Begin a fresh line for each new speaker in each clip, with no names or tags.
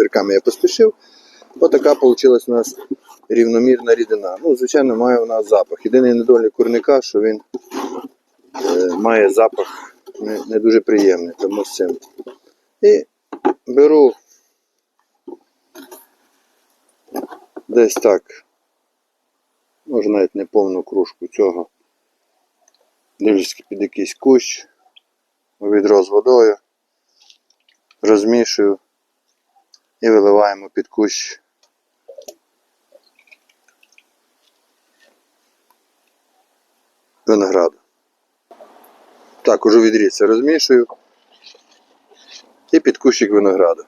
огірками я поспішив. Отака вийшла у нас рівномірна рідина. Ну, звичайно, має у нас запах. Єдиний недолік курника, що він е, має запах не, не дуже приємний, тому з цим. І беру десь так, може навіть не повну кружку цього. Дивлюсь під якийсь кущ, відро з водою, розмішую і виливаємо під кущ. Винограду. Також у відрі розмішую і під кущик винограду.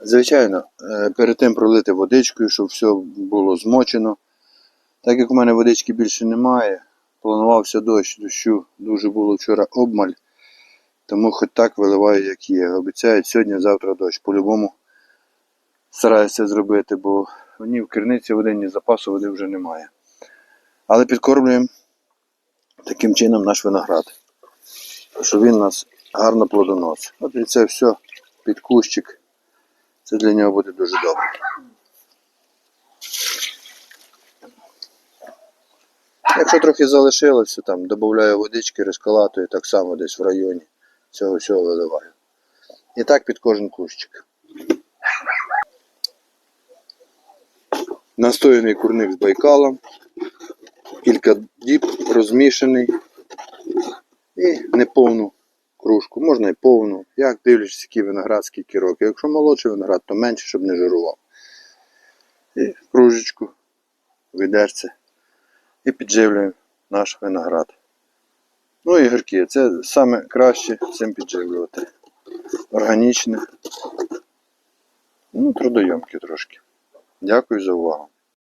Звичайно, е, перед тим пролити водичкою, щоб все було змочено. Так як у мене водички більше немає, планувався дощ, дощу дуже було вчора обмаль, тому хоч так виливаю, як є. Обіцяють сьогодні-завтра дощ. По-любому стараюся зробити, бо ні в керниці води, ні запасу води вже немає. Але підкормлюємо таким чином наш виноград, щоб він нас гарно плодоносив. От і це все під кущик. Це для нього буде дуже добре. Якщо трохи залишилося, там додаю водички, розкалатую, так само десь в районі цього всього виливаю. І так під кожен кущик. Настояний курник з байкалом, кілька діб розмішаний і неповну кружку, можна і повну, як дивлячись, який виноград, скільки років. Якщо молодший виноград, то менше, щоб не жирував. І кружечку, відерце і підживлюємо наш виноград. Ну і гірки. Це саме краще цим підживлювати. Органічне. Ну, трудойомке трошки. Дякую за увагу.